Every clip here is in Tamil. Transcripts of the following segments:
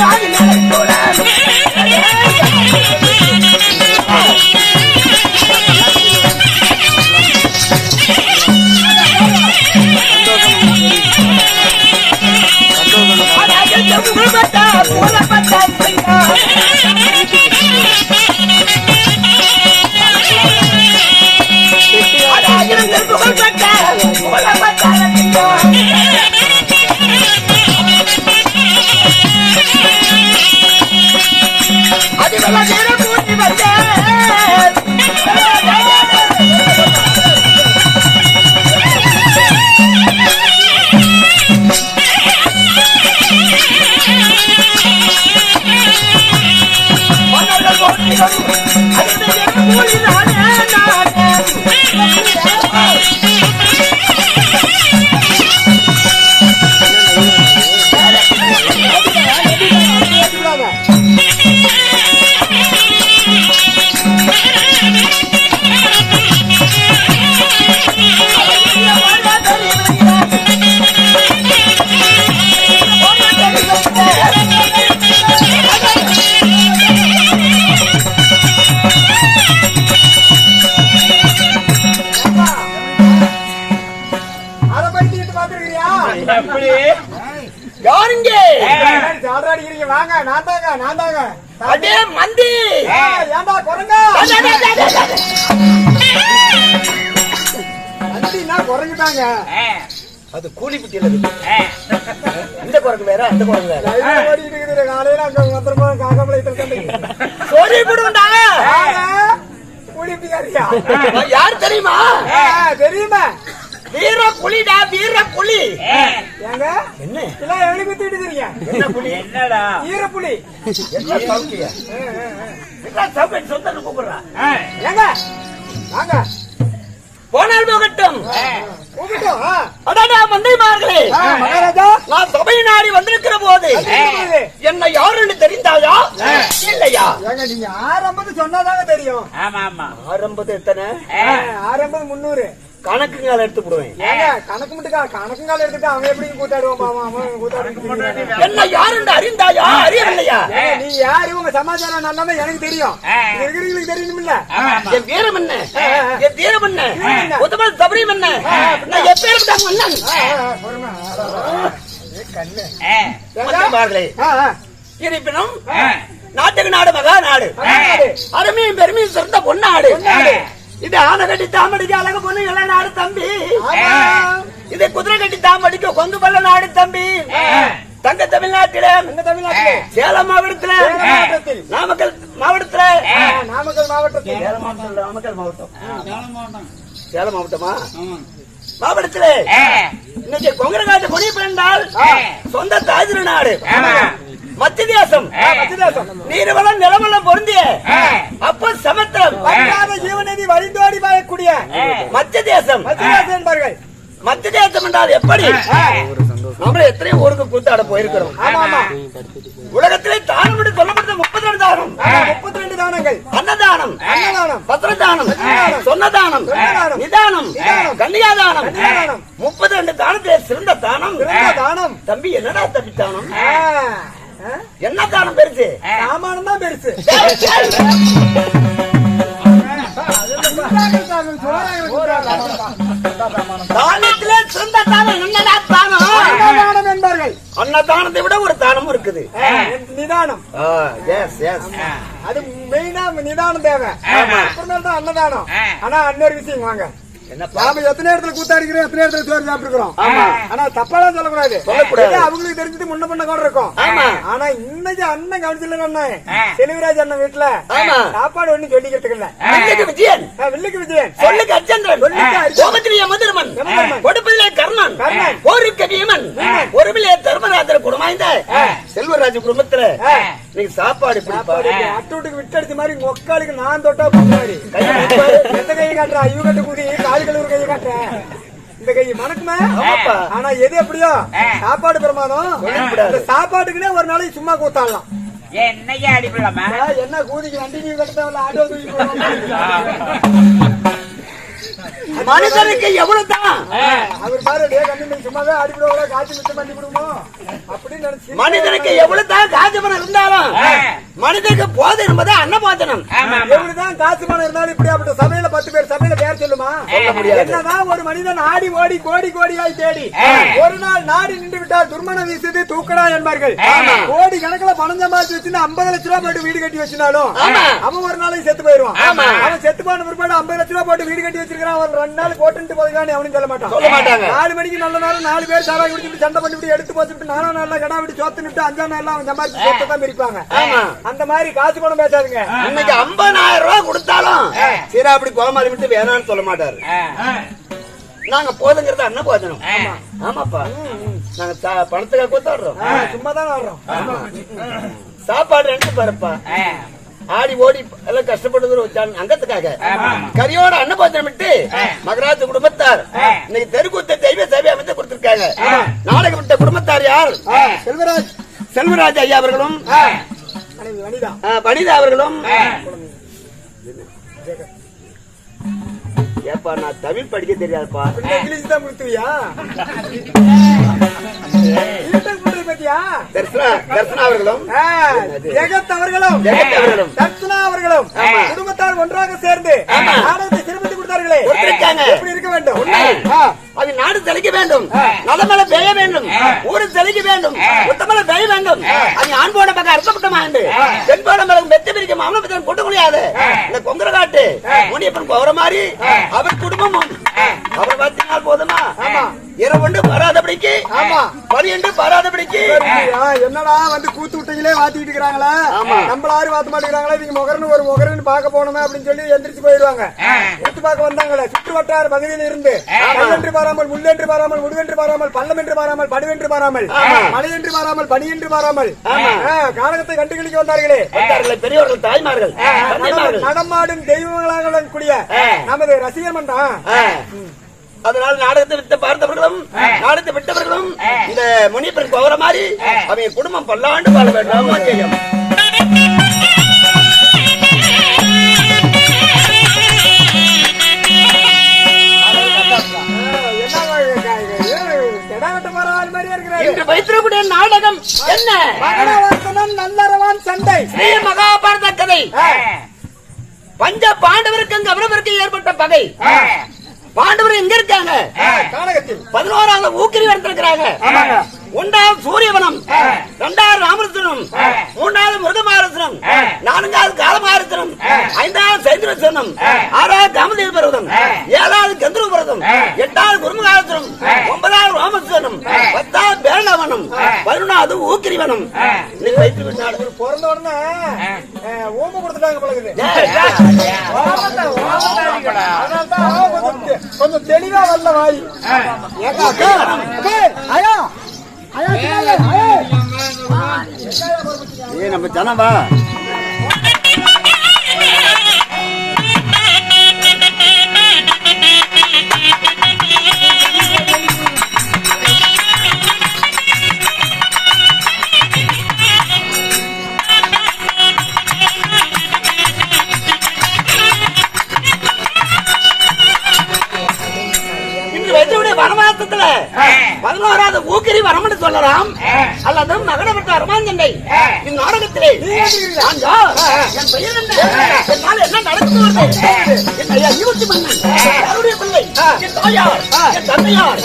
抓你哪里，都来。அதை அடிக்கிறீங்க வாங்க நான் தாங்க நான் தாங்க. அடே மந்தி! ஏன்டா குரங்க? வண்டினா குரங்குதாங்க. அது கூலி புட்டியில இருக்கு. இந்த குரங்கு வேற அந்த குரங்கு வேற. ஓடிட்டு இருக்குது காலையில அங்க பத்திரமா காக்காமலை கண்டு சொல்லி விடுண்டா குடிப்பிக்காரியா யார் தெரியுமா? தெரியுமா. வீர புலி ஏங்க? என்ன? எல்லாம் எவ்வளவு குத்திட்டு இருக்கீங்க என்ன புலி? என்னடா? ஈரப்புலி. என்ன சௌக்கியா என்ன சௌக்கிய சொந்த கூப்பிடுறா. ஏங்க? வாங்க. போனால் போகட்டும். கூப்பிட்டோம் ஆ. அடாடா மந்திரிமார்களே மகாராஜா. நான் சபை நாடி வந்திருக்கிற போது. என்ன யாருன்னு தெரிந்தாயா? இல்லையா? ஏங்க நீங்க ஆரம்பத்து சொன்னாதாங்க தெரியும். ஆமா ஆமா ஆரம்பத்து எத்தனை? ஆ, ஆரம்பது முந்நூறு. கணக்குங்கால எடுத்து போடுவேன். ஏங்க கணக்கு மட்டும் கணக்குங்கால எடுத்துட்டு அவன் எப்படி கூத்தாடுவான் பாவம்? அவன் கூத்தாடுவான். என்ன யாருன்னு அறிந்தாயா அறியவில்லையா? நீ யாரு? உங்க சமாச்சாரம் நல்லாம எனக்கு தெரியும். ஆ. இங்க இருக்கிறவங்களுக்கு தெரியணும்ல என் வீரம் என்ன. என் வீரம் என்ன? உத்தமல் சபரியம் என்ன? நான் மன்னன் கண்ணு? மந்திரிமார்களே ஆ, ஆ. இருப்பினும் நாட்டுக்கு நாடு மகா நாடு. அருமையும் பெருமையும் சிறந்த பொன்னாடு. இது ஆனை கட்டி தாமடிக்கு அழகு பொண்ணு இள நாடு தம்பி. இது குதிரை கட்டி தாமடிக்கு கொங்கு பல்ல நாடு தம்பி. தங்க தமிழ்நாட்டில எங்க தமிழ்நாட்டிலே சேலம் மாவட்டத்துல. நாமக்கல் மாவட்டத்துல. நாமக்கல் மாவட்டத்தில். சேலம் மாவட்டம் நாமக்கல் மாவட்டம். சேலம் மாவட்டமா. மாவட்டத்துல. இன்னைக்கு கொங்கரகாட்டு பொடி பெண்டால் சொந்த தாஜிர நாடு. மத்திய தேசம் மத்திய தேசம். நீர்வளம் நிலவளம் பொருந்திய அப்ப சமுத்திரம். வற்றாத ஜீவநதி வழிந்தோடி பாயக்கூடிய மத்திய தேசம் மத்திய தேசம் என்பார்கள். மத்திய தேசம் என்றால் எப்படி? நம்மள எத்தனையோ ஊருக்கு கூத்தாட போயிருக்கிறோம். ஆமா உலகத்திலே தானம் என்று சொல்லப்பட்ட முப்பத்தி ரெண்டு தானம். முப்பத்தி ரெண்டு தானங்கள். அன்னதானம். அன்னதானம். பத்திரதானம் பத்திரதானம், சொன்னதானம். நிதானம். கன்னியாதானம். முப்பத்தி ரெண்டு தானத்திலே சிறந்த தானம். தானம். தம்பி என்னடா தம்பி தானம் என்ன தானம் பெருசு? சாமானம் தான் பெருசு. தானத்திலே சிறந்த தானம் என்னடா தானம்? அன்னதானம் என்பார்கள். அன்னதானத்தை விட ஒரு தானம் இருக்குது. நிதானம். எஸ் எஸ் அது மெயினா நிதானம் தேவை. அப்புறமேல் தான் அன்னதானம். ஆனா இன்னொரு விஷயம் வாங்க. நாம எத்தனை இடத்துல கூத்தாடிக்கிறோம் எத்தனை இடத்துல சோறு சாப்பிட்டுக்கிறோம். ஆனா தப்பாலாம் சொல்லக்கூடாது. அவங்களுக்கு தெரிஞ்சது முன்ன பண்ண கூட இருக்கும். ஆமா. ஆனா இன்னைக்கு அண்ணன் கவனிச்சில்ல அண்ணன் செல்விராஜ் அண்ணன் வீட்டுல ஆமா. சாப்பாடு ஒண்ணு சொல்லிக்கிறதுக்கு இல்ல. வில்லுக்கு விஜயன். வில்லுக்கு விஜயன். சொல்லுக்கு அச்சந்திரன் சொல்லுக்கு அர்ஜுனன். கோபத்திலே யமதர்மன் யமதர்மன். கொடுப்பதிலே கர்ணன். கர்ணன். போருக்கு பீமன் ஒருவிலே தர்மராஜர் செல்வராஜ் குடும்பத்துல. நீங்க சாப்பாடு சாப்பாடு. அட்டுட்டுக்கு விட்டடிச்ச மாதிரி மொக்காளுக்கு நான் தொட்டா வைப்பாரு. எந்த கையை காட்டுறா? ஐயோ கட்டு கூடி கால் கழுவுற கையை காட்டுற? இந்த கை மணக்குமே? ஆமாப்பா. ஆனா எது எப்படியோ? சாப்பாடு பிரமாதம். சாப்பாட்டுக்குன்னே ஒரு நாளைக்கு சும்மா கூத்தாடலாம். என்னையா என்ன கூதிக்கு வண்டி நீ கட்ட தேவையில்ல ஆட்டோ தூக்கி மனிதனுக்கு எவ்வளவுதான் அவர் பாரு சும்மாவே அடிப்படுவோம் காய்ச்சி மிச்சம் பண்ணி விடுமோ அப்படின்னு நினைச்சு. மனிதனுக்கு எவ்வளவுதான் காஜமனம் இருந்தாலும் மனிதனுக்கு போதை என்பது ஆமா எப்படிதான் காசு பணம் இருந்தாலும் இப்படி அப்படி சபையில பத்து பேர் சபையில பேர் சொல்லுமா. என்னதான் ஒரு மனிதன் ஆடி ஓடி கோடி கோடியாய் தேடி. ஒரு நாள் நாடி நின்று விட்டால் துர்மணம் வீசுது தூக்கடா என்பார்கள். கோடி கணக்குல பணம் சம்பாதிச்சு வச்சுன்னு ஐம்பது லட்ச ரூபாய் போட்டு வீடு கட்டி வச்சிருந்தாலும். அவன் ஒரு நாளைக்கு செத்து போயிருவான் ஆமா. அவன் செத்து போன பிற்பாடு ஐம்பது லட்ச ரூபாய் போட்டு வீடு கட்டி வச்சிருக்கான் அவன் ரெண்டு நாள் போட்டுட்டு போதுக்கான்னு அவனும் சொல்ல மாட்டான். சொல்ல மாட்டாங்க. நாலு மணிக்கு நல்ல நேரம் நாலு பேர் சாராய் குடிச்சுட்டு சண்டை பண்ணிட்டு எடுத்து போச்சுட்டு நாலாம் நாள்ல கடா விட்டு சோத்துனுட்டு அஞ்சாம் நாள்ல அவன் சம்பாதிச்சு சொத்தை தான் பிரிப்பாங்க. அந்த மாதிரி காசு பணம் பேசாதுங்க. இன்னைக்கு 50000 ரூபாய் கொடுத்தாலும் சரி அப்படி கோமாளி விட்டு வேணாம்னு சொல்ல மாட்டாரு. நாங்க போதுங்கிறது அண்ணன் போதணும் ஆமா. ஆமாப்பா. நாங்க பணத்துக்காக கூத்தாடுறோம் சும்மா தான் வர்றோம் சாப்பாடு ரெண்டு பாருப்பா. ஆடி ஓடி எல்லாம் கஷ்டப்படுகிற வச்சான் அங்கத்துக்காக. கரியோட அன்னபோஜனம் விட்டு மகராஜ குடும்பத்தார். இன்னைக்கு தெருக்கூத்த தெய்வ சேவை அமைத்து கொடுத்திருக்காங்க. நாடகம் விட்ட குடும்பத்தார் யார்? செல்வராஜ். செல்வராஜ் ஐயா அவர்களும் வனிதா. அவர்களும். ஏப்பா நான் தமிழ் படிக்க தெரியாதுப்பா. இங்கிலீஷ் தான் கொடுத்துவியா இங்கிலீஷ் கொடுத்து பத்தியா தர்சனா தர்சனா அவர்களும். ஜெகத் அவர்களும். தர்சனா. குடும்பத்தார் ஒன்றாக சேர்ந்து. நாடகத்தை சிறப்பித்து கொடுத்தார்களே. எப்படி இருக்க வேண்டும்? அது நாடு தெளிக்க வேண்டும். நலமல பெய்ய வேண்டும். ஊரு தெளிக்க வேண்டும். உத்தமல பெய்ய வேண்டும். அது ஆண் போன பக்கம் அர்த்தப்பட்டமாண்டு பெண் போன பக்கம் மெத்த பிரிக்க மாமன பக்கம் கொண்டு முடியாது இந்த கொங்குற காட்டு. முனியப்பன் போற மாதிரி அவர் குடும்பமும். அவர் பார்த்தீங்கன்னா போதுமா? ஆமா. இரவுண்டு பராதபடிக்கு. ஆமா. பரியண்டு பராதபடிக்கு. என்னடா வந்து கூத்து விட்டீங்களே வாத்திட்டு இருக்கிறாங்களா? ஆமா. நம்மள யாரும் வாத்த மாட்டேங்கிறாங்களா இவங்க முகரன்னு ஒரு முகரன்னு பார்க்க போனோமே அப்படின்னு சொல்லி எந்திரிச்சு போயிடுவாங்க. கூத்து பார்க்க வந்தாங்களே. சுற்று வட்டார பகுதியில் இருந்து கல்லென்று பாராமல் முள்ளென்று பாராமல் முடுவென்று பாராமல் பள்ளம் என்று பாராமல் படுவென்று பாராமல் மலை என்று பாராமல் பனி என்று பாராமல் ஆ, காரகத்தை கண்டுகளிக்க வந்தார்களே. பெரியவர்கள் தாய்மார்கள் நடமாடும் தெய்வங்களாக கூடிய நமது ரசிகர் மன்றம் ஆ. அதனால நாடகத்தை விட்டு பார்த்தவர்களும் நாடகத்தை விட்டவர்களும் இந்த முனியப்பன் போகிற மாதிரி அவங்க குடும்பம் பல்லாண்டு வாழ வேண்டும். இன்று வைத்திருக்கக்கூடிய நாடகம் என்ன? மகனவர்த்தனம் நல்லறவான் சண்டை. ஸ்ரீ மகாபாரத கதை. பஞ்ச பாண்டவருக்கு அங்கு அவரவருக்கு ஏற்பட்ட பகை. பாண்டவர் எங்க இருக்காங்க? பதினோராவது ஊக்கிரி வந்திருக்கிறாங்க. ஒன்றாவது சூரியவனம். இரண்டாவது ராமரசனம் மூன்றாவது முருகமாரசனம் நான்காவது காலமாரசனம் ஐந்தாவது சைத்திரசனம் ஆறாவது காமதேவ பர்வதம் ஏழாவது கந்தர்வ பர்வதம் எட்டாவது குருமுகாரசனம் ஒன்பதாவது ராமசனம் பத்தாவது பேரணவனம். பதினொன்றாவது ஊக்கிரிவனம். இன்னைக்கு வைத்து விட்டாடு பிறந்த உடனே ஊமை கொடுத்துட்டாங்க பழகுது கொஞ்சம் தெளிவா வரல வாய். ஐயா. நம்ம ஜனவா சொல்லலாம் அல்லது மகடப்பட்ட அரமாஞ்சண்டை இந்நாடகத்திலே நான் யார்? என் பெயர் என்ன? என்னால் என்ன நடந்து வருது என் ஐயா இருபத்தி மன்னன். யாருடைய பிள்ளை. என் தாயார். என் தந்தையார்.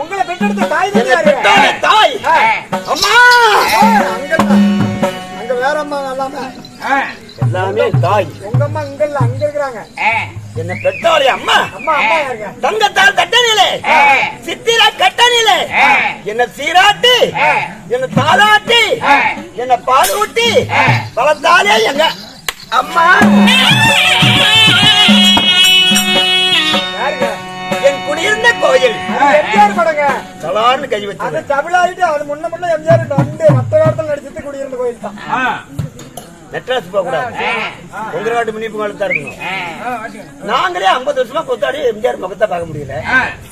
உங்களை பெற்றெடுத்த தாய் தான் தாய். அம்மா. அங்க வேற அம்மா எல்லாமே எல்லாமே தாய். உங்க அம்மா இங்க இல்ல அங்க இருக்கிறாங்க. என்னை பெற்றாளே அம்மா. அம்மா அம்மா தங்கத்தால் தட்டனிலே சித்திர கட்டனிலே என்ன சீராட்டி. என்ன தாளாட்டி. என்ன பால் ஊட்டி பலத்தாலே எங்க அம்மா. என் குடியிருந்த கோயில் அது எம்ஜிஆர் படங்க. சலார்னு கை அது வச்சு தமிழாயிட்டு அது முன்ன முன்ன எம்ஜிஆர் வந்து மத்த காலத்துல நடிச்சிட்டு குடியிருந்த கோயில் தான். மெட்ராஸ் போக கூடாது. உங்க நாட்டு முன்னிப்பு தான் இருக்கணும். நாங்களே ஐம்பது வருஷமா கொத்தாடி எம்ஜிஆர் முகத்தை பார்க்க முடியல.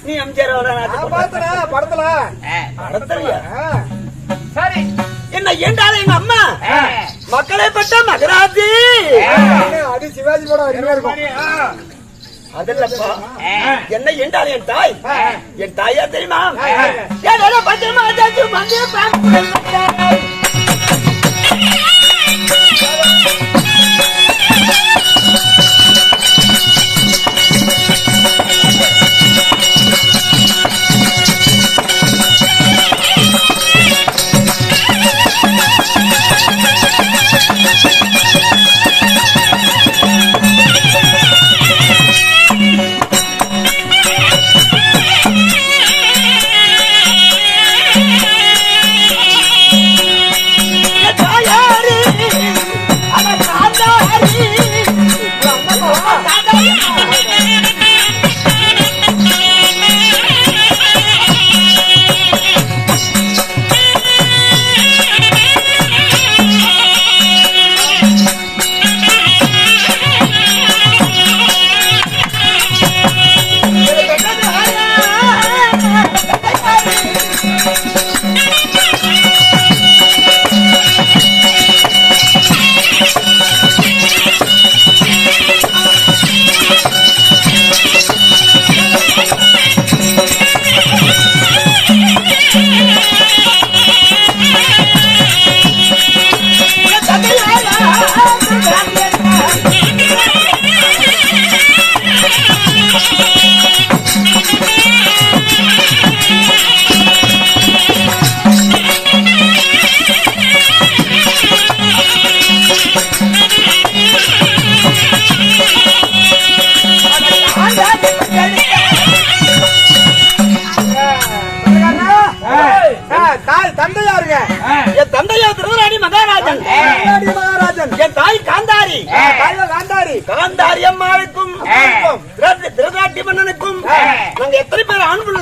நீ எம்ஜிஆர் நான் பார்த்தேன் படத்துல? நடத்தலையா ஆ. சரி. என்ன ஏண்டால எங்க அம்மா? மக்களை பட்ட மகராஜி. அது சிவாஜி படம் இருக்கும் அதல்லப்பா. என்ன ஏண்டால என் தாய்? என் தாயா தெரியுமா? பத்திரமா வந்து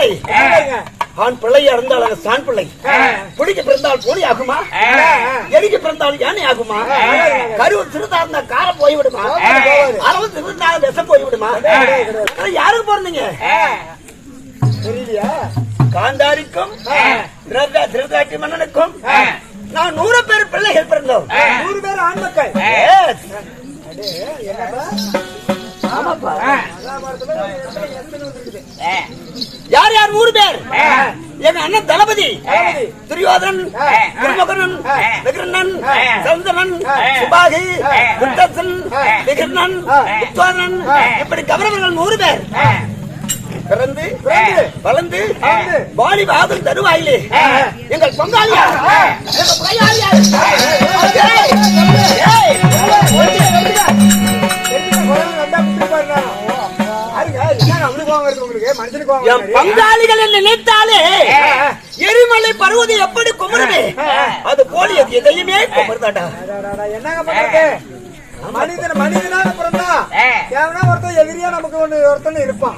பிள்ளை. ஆண் பிள்ளையா இருந்தால் நாங்க சாண் பிள்ளை. புலிக்கு பிறந்தால் பூனி ஆகுமா? எலிக்கு பிறந்தால் யானை ஆகுமா? கருவு திருந்தா இருந்தா கார போய் விடுமா அளவு திருந்தா விஷம் போய் விடுமா ஆனா யாருக்கு பிறந்தீங்க தெரியலையா காந்தாரிக்கும் திரௌ- திருநாட்டி மன்னனுக்கும் நான் நூறு பேர் பிள்ளைகள் பிறந்தோம் நூறு பேர் ஆண் மக்கள். யார் யார் நூறு பேர் எங்க அண்ணன் தளபதி. துரியோதனன் திருமகனன் விகர்ணன் சந்தனன் சுபாகி குத்தசன் விகர்ணன் உத்தோதனன் இப்படி கவரவர்கள் நூறு பேர் பிறந்து வளர்ந்து வளர்ந்து, வாலி வாதம் தருவாயிலே எங்கள் பங்காளியா எங்கள் பங்காளியா என். பங்காளிகள் என்ன நினைத்தாலே எரிமலை பருவதை எப்படி குமருமே? அது போல அது எதையுமே குமர்தாடா என்னங்க பண்றது? மனிதன் மனிதனாக பிறந்தா தேவனா ஒருத்தன் எதிரியா நமக்கு ஒண்ணு ஒருத்தன் இருப்பான்.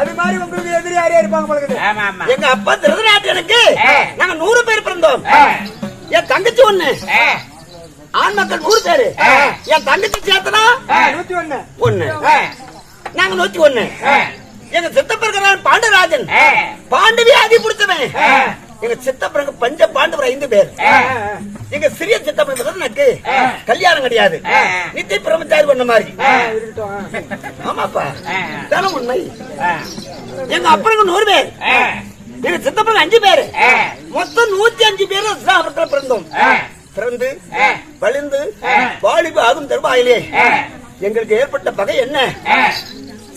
அது மாதிரி உங்களுக்கு எதிரி யாரையா இருப்பாங்க உங்களுக்கு எங்க அப்பா திருதநாட்டியனுக்கு நாங்க நூறு பேர் பிறந்தோம். என் தங்கச்சி ஒண்ணு. ஆண் மக்கள் நூறு பேரு. என் தங்கச்சி சேர்த்தனா நூத்தி ஒண்ணு. ஒண்ணு. நாங்க நூத்தி ஒண்ணு. எங்க சித்தப்பருக்கிறான் பாண்டராஜன் பாண்டவி ஆதி பிடிச்சவன். எங்க சித்தப்பருக்கு பஞ்ச பாண்டவர் ஐந்து பேர். எங்க சிறிய சித்தப்பன் எனக்கு. கல்யாணம் கிடையாது. நித்திய பிரம்மச்சாரி பண்ண மாதிரி. இருக்கட்டும் ஆமாப்பா. தானே உண்மை. எங்க அப்பனுக்கு நூறு பேர். எங்க சித்தப்பன் அஞ்சு பேரு. மொத்தம் நூத்தி அஞ்சு பேர் பிறந்தோம். பிறந்து வலிந்து வாலிபு ஆகும் தருவாயிலே. எங்களுக்கு ஏற்பட்ட பகை என்ன?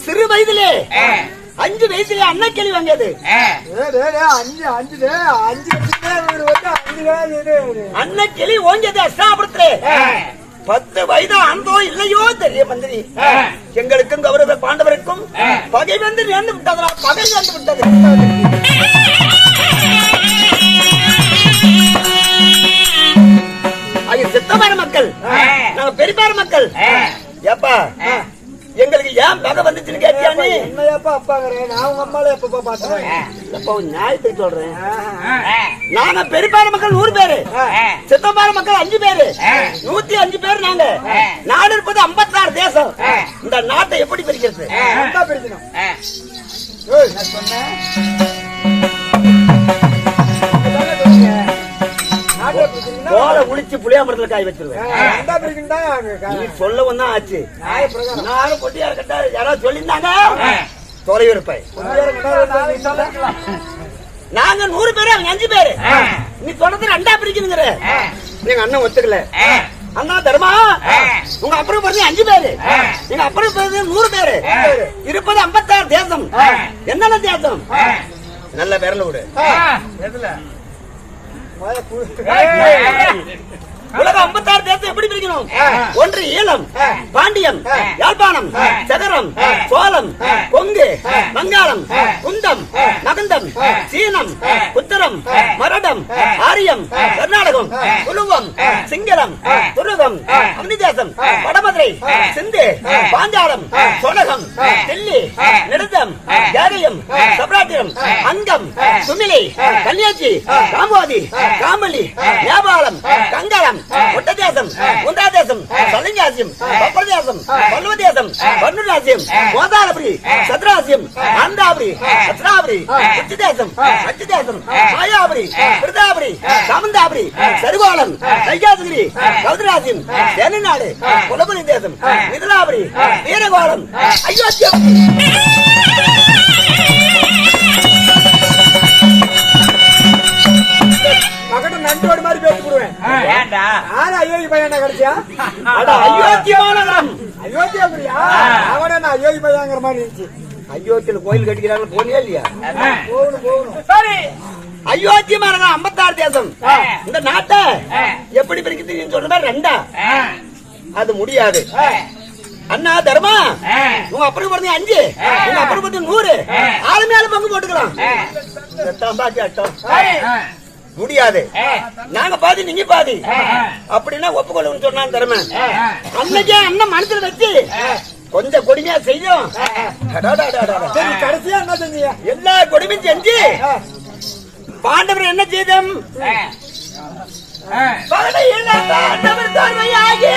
சிறு வயதிலே அஞ்சு வயசுல வாங்கியது. அஞ்சு டேய், இது, இது. அன்னக்கிளி ஓங்கியது அஸ்தாபுரத்திலே பத்து வயது அந்தோ இல்லையோ தெரிய மந்திரி எங்களுக்கும் கௌரவ பாண்டவருக்கும் பகை வந்து நேர்ந்து விட்டதா பகை வந்து விட்டது. சித்தமான மக்கள். நாங்க பெரியப்பார மக்கள். ஏப்பா எங்களுக்கு ஏன் பகை வந்துச்சுன்னு கேட்டியா நீ? என்னையாப்பா அப்பாங்கிறேன் நான் உங்க அம்மால எப்பப்பா பாத்துறேன் அப்பா ஒரு நியாயத்துக்கு சொல்றேன். நாங்க பெரியப்பார மக்கள் நூறு பேரு. சித்தப்பார மக்கள் அஞ்சு பேரு. நூத்தி அஞ்சு பேர் நாங்க. நாடு இருப்பது ஐம்பத்தாறு தேசம். இந்த நாட்டை எப்படி பிரிக்கிறது? பிரிக்கணும். நான் சொன்னேன். கோலை உளிச்சு புளியாமரத்துல காய் வச்சிருவேன். நீ சொல்லவும் தான் ஆச்சு. நானும் கொட்டியா இருக்கட்டா யாராவது சொல்லியிருந்தாங்க? தொலைவு இருப்பேன். நாங்க நூறு பேரு அவங்க அஞ்சு பேரு. நீ சொல்றது ரெண்டா பிரிக்கணுங்கிற. எங்க அண்ணன் ஒத்துக்கல. அண்ணா தர்மா? உங்க அப்புறம் பிறகு அஞ்சு பேரு. எங்க அப்புறம் பிறகு நூறு பேரு. இருப்பது ஐம்பத்தாறு தேசம். என்னென்ன தேசம்? நல்ல விரல விடு. உலகம் ஐம்பத்தாறு தேசம் எப்படி பிரிக்கணும்? ஒன்று ஈழம் பாண்டியம் யாழ்ப்பாணம் சகரம் சோளம் கொங்கு வங்காளம் குந்தம் மகந்தம் சீனம் உத்தரம் மரடம் ஆரியம் கர்நாடகம் குலுவம் சிங்களம் துருகம் அக்னிதேசம் வடமதுரை சிந்து பாஞ்சாலம் சோழகம் தில்லி நெடுந்தம் ஜாரியம் சப்ராட்டியம் அங்கம் சுமிலி கன்னியாச்சி காம்போதி காமலி நேபாளம் கங்கரம் ஒட்டதேசம் குந்தாதேசம் சலிங்காசியம் பப்பரதேசம் பல்வதேசம் பன்னுராசியம் மோதாரபுரி சத்ராசியம் ஆந்திராபுரி ரத்னாபுரி உச்சிதேசம் அச்சுதேசம் மாயாபுரி விருதாபுரி சாமந்தாபுரி சருகோலம் கைகாசகிரி கௌதராசியம் தேனநாடு குலபுரி தேசம் மிதிலாபுரி வீரகோலம் அயோத்தியம் நண்டோடு மாதிரி பேசி போடுவேன் ஏண்டா? யாரு அயோத்தி பையன் கிடைச்சா அட அயோத்தியமானவரம் அயோத்தியா புரியா அவனே நான் அயோத்தி பையங்கிற மாதிரி இருந்துச்சு. அயோத்தியில கோயில் கட்டிக்கிறாங்க போனியா இல்லையா? போகணும் போகணும். சரி. அயோத்தியமானவரம் ஐம்பத்தாறு தேசம். இந்த நாட்டை எப்படி பிரிக்கிறது சொல்ற மாதிரி ரெண்டா அது முடியாது. அண்ணா தர்மா. உங்க அப்புறம் பிறந்த அஞ்சு. உங்க அப்புறம் பிறந்த நூறு. ஆளு மேல பங்கு போட்டுக்கலாம். எட்டாம் பாக்கி அட்டம். முடியாது. நாங்க பாதி நீங்க பாதி. அப்படின்னா ஒப்புக்கொள்ளுன்னு சொன்னான் தர்ம அன்னைக்கே அண்ணன் மனசுல வச்சு கொஞ்சம் கொடுமையா செய்யும் கடைசியா என்ன செஞ்சீங்க? எல்லா கொடுமையும் செஞ்சு பாண்டவர் என்ன செய்தோம்? பகடையில் பாண்டவர் தோல்வையாகி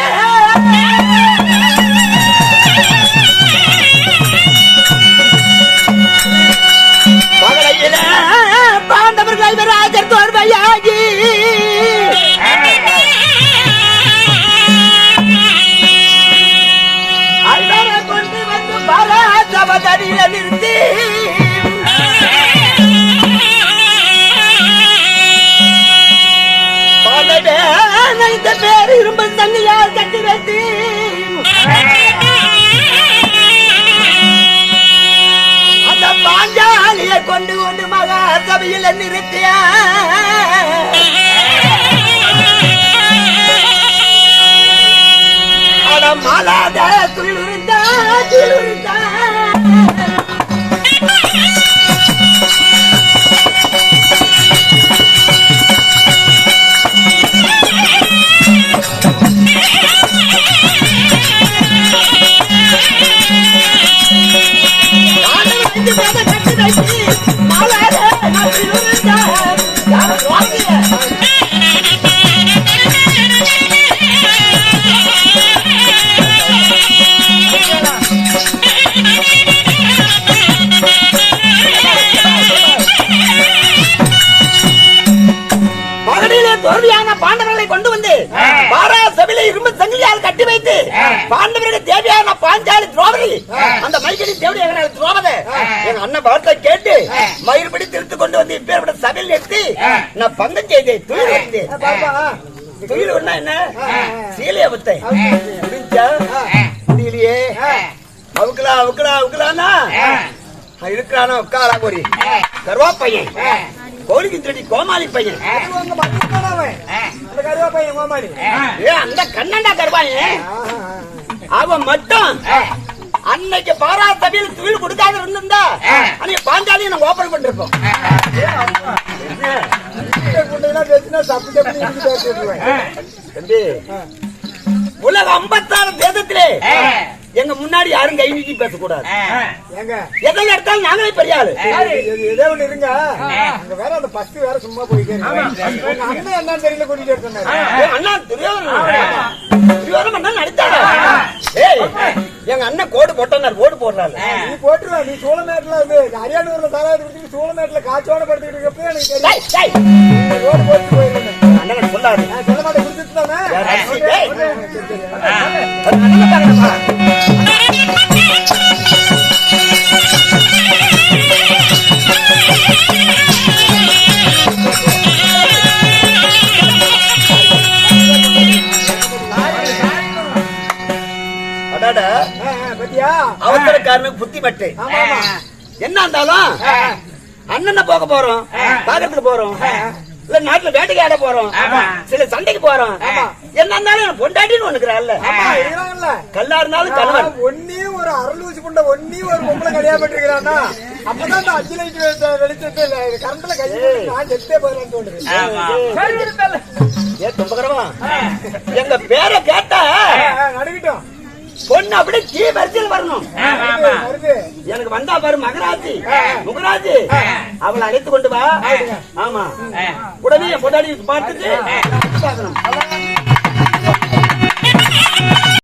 தேவையான பாஞ்சாலி திரௌபதி. அந்த மைக்கடி தேவையான திரௌபதி. எங்க அண்ணன் வார்த்தை கேட்டு மயிர்படி திருத்து கொண்டு வந்து இப்பேற்பட்ட சபையில் நிறுத்தி நான் பங்கம் செய்தேன் துயில் வந்து துயில் ஒண்ணா என்ன? சீலைய பத்தேன் முடிஞ்சா? முடியலையே. அவுக்கலாம் அவுக்கலாம் அவுக்கலாம்னா இருக்கிறானா உட்காரா ஒரு கருவா பையன் கோழிக்கு திருடி கோமாளி பையன். அந்த கண்ணண்டா கருவாயன் அவன் மட்டும். அன்னைக்கு பாரா சபையில் துயில் கொடுக்காத இருந்திருந்தா அன்னைக்கு பாஞ்சாலியை நம்ம ஓபன் பண்ணிருப்போம். தம்பி உலக ஐம்பத்தாறு தேசத்திலே எங்க முன்னாடி யாரும் கை நீட்டி பேசக்கூடாது. எதை எடுத்தாலும் நாங்களே பெரிய ஆளு. இதே ஒண்ணு இருங்க. அங்க வேற அந்த பஸ்ட் வேற சும்மா போயிட்டே அண்ணன் என்னன்னு தெரியல கூட்டிட்டு அண்ணா துரியோதனன் ஏய் எங்க அண்ணன் கோடு போட்டார் ஓடு போடுறாரு நீ போட்டுருவ நீ சூளமேட்டுல இது அரியானூர்ல தராது குடிச்சிட்டு சூளமேட்டுல காய்ச்சோட படுத்துக்கிட்டு இருக்கப்ப எனக்கு தெரியும். ரோடு போட்டு போயிருந்தேன் அண்ணன் சொல்லாரு நான் சொல்ல மாட்டேன் குடிச்சிட்டு தானே? அடாடா. ஆ, ஆ, பாத்தியா? அவசரக்காரனுக்கு புத்தி பட்டு. என்ன இருந்தாலும் அண்ணனை போக போறோம் பாக்கிறதுக்கு போறோம் இல்ல நாட்டுல வேட்டைக்கு ஆட போறோம் சில சண்டைக்கு போறோம். என்ன இருந்தாலும் பொண்டாட்டின்னு இருக்கிறாங்கல்ல கல்லா இருந்தாலும் கல்வன் ஒன்னே ஒரு அரலூசி புண்ட ஒன்னே ஒரு பொம்பளை கல்யாணம் பண்ணிருக்கிறானா அப்பதான் அந்த அஞ்சு லைட் வெளிச்சத்தை கரண்ட்ல கையை நான் செத்தே போயிடலாம்னு தோணுது. ஏ தும்பகரமா எங்க பேரை கேட்டா நடுக்கிட்டோம் பொண்ணு அப்படியே கீ வரிசையில் வரணும். எனக்கு வந்தா பாரு மகராஜி. முகராஜி. அவளை அழைத்து கொண்டு வா. ஆமா. உடனே பொண்டாடி பார்த்துட்டு பார்க்கணும்